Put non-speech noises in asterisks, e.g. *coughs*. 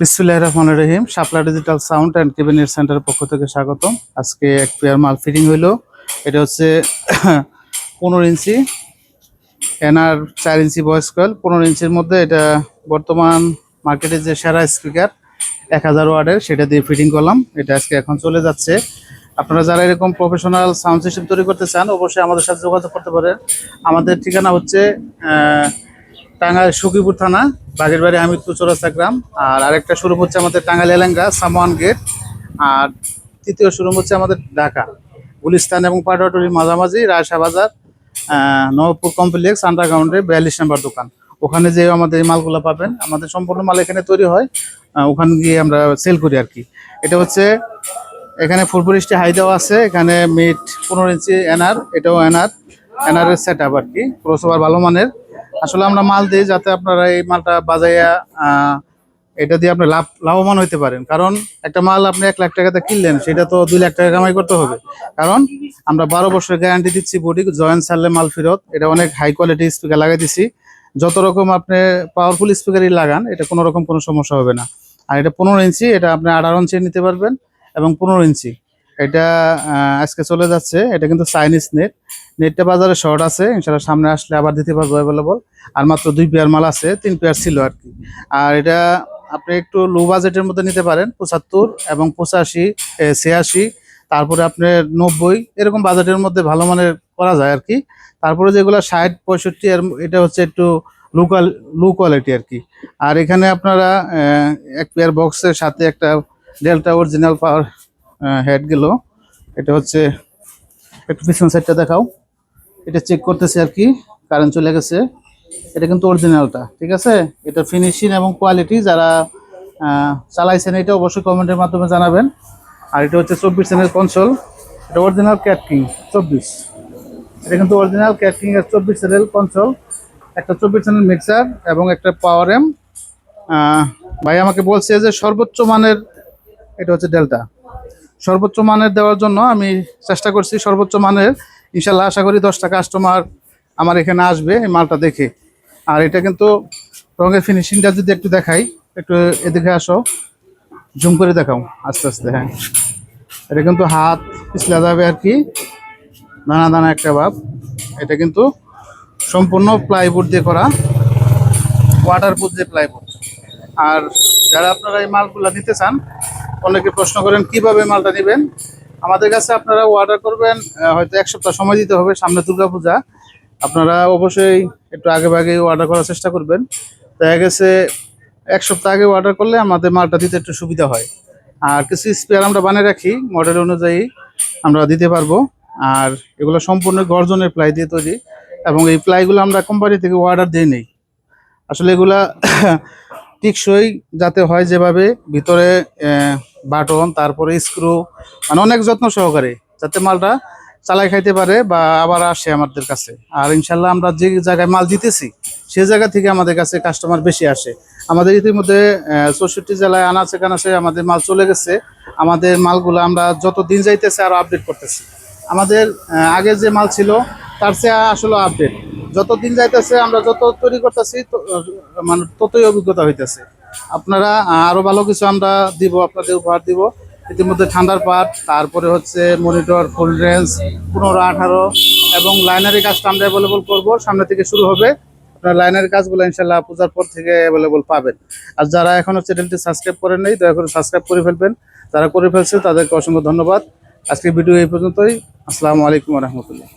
বিসমুল্লাহ রহমান রহিম। Shapla digital sound and cabinet সেন্টারের পক্ষ থেকে স্বাগতম। আজকে এক পেয়ার মাল ফিটিং হইল। এটা হচ্ছে *coughs* পনেরো ইঞ্চি। এনআর চার ইঞ্চি ভয়েস কয়েল পনেরো ইঞ্চির মধ্যে এটা বর্তমান মার্কেটে যে সেরা স্পিকার এক হাজার ওয়ার্ডের সেটা দিয়ে ফিটিং করলাম। এটা আজকে এখন চলে যাচ্ছে। আপনারা যারা এরকম প্রফেশনাল সাউন্ড সিস্টেম তৈরি করতে চান অবশ্যই আমাদের সাথে যোগাযোগ করতে পারেন। আমাদের ঠিকানা হচ্ছে আহ, টাঙ্গাইল সুকিপুর থানা বাগের বাড়ি আমিরপুর চৌরাস্তা গ্রাম। আর আরেকটা শোরুম হচ্ছে আমাদের টাঙ্গাইল এলাঙ্গা সামান গেট। আর তৃতীয় শোরুম হচ্ছে আমাদের ঢাকা, গুলিস্তান এবং পাটোয়াটুলির মাঝামাঝি রায়সা বাজার নবপুর কমপ্লেক্স, আন্ডারগ্রাউন্ডে বিয়াল্লিশ নম্বর দোকান। ওখানে যে আমাদের মালগুলো পাবেন। আমাদের সম্পূর্ণ মাল এখানে তৈরি হয় ওখানে গিয়ে আমরা সেল করি আর কি। এটা হচ্ছে, এখানে ফুলপুরিশটি হাই আছে, এখানে মিট পনেরো ইঞ্চি এনআর, এটাও এনআর এনআর এর সেট আপ আর কি ক্রসওভার ভালো মানের। আসলে আমরা মাল দিই যাতে আপনারা এই মালটা বাজাইয়া এটা দিয়ে আপনি লাভ লাভবান হতে পারেন। কারণ একটা মাল আপনি এক লাখ টাকাতে কিনলেন, সেটা তো দুই লাখ টাকা কামাই করতে হবে। কারণ আমরা বারো বছরের গ্যারান্টি দিচ্ছি বডি জয়েন্ট সারলে মাল ফেরত। এটা অনেক হাই কোয়ালিটি স্পিকার লাগাই দিচ্ছি যত রকম আপনি পাওয়ারফুল স্পিকারই লাগান, এটা কোনো রকম কোনো সমস্যা হবে না। আর এটা পনেরো ইঞ্চি, এটা আপনি আঠারো ইঞ্চি নিতে পারবেন এবং পনেরো ইঞ্চি। এটা আজকে চলে যাচ্ছে। এটা কিন্তু চাইনিজ নেট নেটটা বাজারে শর্ট আছে। ইনশাল্লাহ সামনে আসলে আবার দিতে পারব অ্যাভেলেবল আর মাত্র দুই পেয়ার মাল আছে, তিন পেয়ার ছিল আর কি। আর এটা আপনি একটু লো বাজেটের মধ্যে নিতে পারেন, পঁচাত্তর এবং পঁচাশি ছিয়াশি। তারপরে আপনার নব্বই, এরকম বাজেটের মধ্যে ভালো মানের করা যায় আর কি। তারপরে যেগুলো ষাট, পঁয়ষট্টি এটা হচ্ছে একটু লোকাল লো কোয়ালিটি আর কি। আর এখানে আপনারা এক পেয়ার বক্সের সাথে একটা ডেল্টা অরিজিনাল পাওয়ার হেড গেল। এটা হচ্ছে, একটু পিছন সাইডটা দেখাও। এটা চেক করতেছে আর কি কারেন্ট চলে গেছে। এটা কিন্তু অরিজিনালটা ঠিক আছে? এটা ফিনিশিং এবং কোয়ালিটি যারা চালাইছেন এটা অবশ্যই কমেন্টের মাধ্যমে জানাবেন। আর এটা হচ্ছে চব্বিশ সেনের কনসোল এটা অরিজিনাল ক্যাটকিং চব্বিশ। এটা কিন্তু অরিজিনাল ক্যাটকিং এর চব্বিশ সেনের কনসোল একটা চব্বিশ সেনের মিক্সার এবং একটা পাওয়ার এম ভাই আমাকে বলছে যে সর্বোচ্চ মানের, এটা হচ্ছে ডেল্টা সর্বোচ্চ মানের দেওয়ার জন্য আমি চেষ্টা করছি সর্বোচ্চ মানের। ইনশাল্লাহ আশা করি দশটা কাস্টমার আমার এখানে আসবে এই মালটা দেখে। আর এটা কিন্তু রঙের ফিনিশিংটা যদি একটু দেখাই, একটু এদিকে আসো জুম করে দেখাও, আস্তে আস্তে হ্যাঁ। এটা কিন্তু হাত পিছলা যাবে আর কি দানা দানা একটা ভাব। এটা কিন্তু সম্পূর্ণ প্লাইবোর্ড দিয়ে করা ওয়াটারপ্রুফ দিয়ে প্লাইবোর্ড আর যারা আপনারা এই মালগুলো নিতে চান অনেকে প্রশ্ন করেন, কীভাবে মালটা নেবেন? আমাদের কাছে আপনারা অর্ডার করবেন হয়তো এক সপ্তাহ সময় দিতে হবে, সামনে দুর্গাপূজা। আপনারা অবশ্যই একটু আগে ভাগে অর্ডার করার চেষ্টা করবেন। দেখা গেছে, এক সপ্তাহ আগে অর্ডার করলে আমাদের মালটা দিতে একটু সুবিধা হয়। আর কিছু স্পেয়ার আমরা বানিয়ে রাখি মডেল অনুযায়ী আমরা দিতে পারব। আর এগুলো সম্পূর্ণ গর্জনের প্লাই দিয়ে তৈরি, এবং এই প্লাইগুলো আমরা কোম্পানি থেকে অর্ডার দিয়ে নেই। আসলে এগুলা *coughs* টিকসই যাতে হয় যেভাবে, ভিতরে বাটন, তারপরে স্ক্রু মানে অনেক যত্ন সহকারে যাতে মালটা চালাই খাইতে পারে বা আবার আসে আমাদের কাছে। আর ইনশাল্লাহ আমরা যে জায়গায় মাল দিতেছি সেই জায়গা থেকে আমাদের কাছে কাস্টমার বেশি আসে। আমাদের ইতিমধ্যে চৌষট্টি জেলায় আনাচে কানাচে আমাদের মাল চলে গেছে। আমাদের মালগুলো আমরা যত দিন যাইতেছে আরও আপডেট করতেছি। আমাদের আগে যে মাল ছিল, তার চেয়ে আসলে আপডেট যত দিন যাইতেছে, আমরা যত তৈরি করতেছি মানে ততই অভিজ্ঞতা হইতেছে। আপনারা আহ, আরও ভালো কিছু আমরা দিব আপনাদের উপহার দিব। ইতিমধ্যে ঠান্ডার পাট তারপরে হচ্ছে মনিটর ফুল রেঞ্জ পনেরো আঠারো এবং লাইনারি কাজটা আমরা অ্যাভেলেবল করব। সামনে থেকে শুরু হবে। আপনার লাইনারি কাজগুলো ইনশাল্লাহ পূজার পর থেকে অ্যাভেলেবল পাবেন। আর যারা এখনও চ্যানেলটি সাবস্ক্রাইব করেন নাই দয়া করে সাবস্ক্রাইব করে ফেলবেন। যারা করে ফেলছে তাদেরকে অসংখ্য ধন্যবাদ। আজকে ভিডিও এই পর্যন্তই। আসসালামু আলাইকুম রহমতুল্লাহ।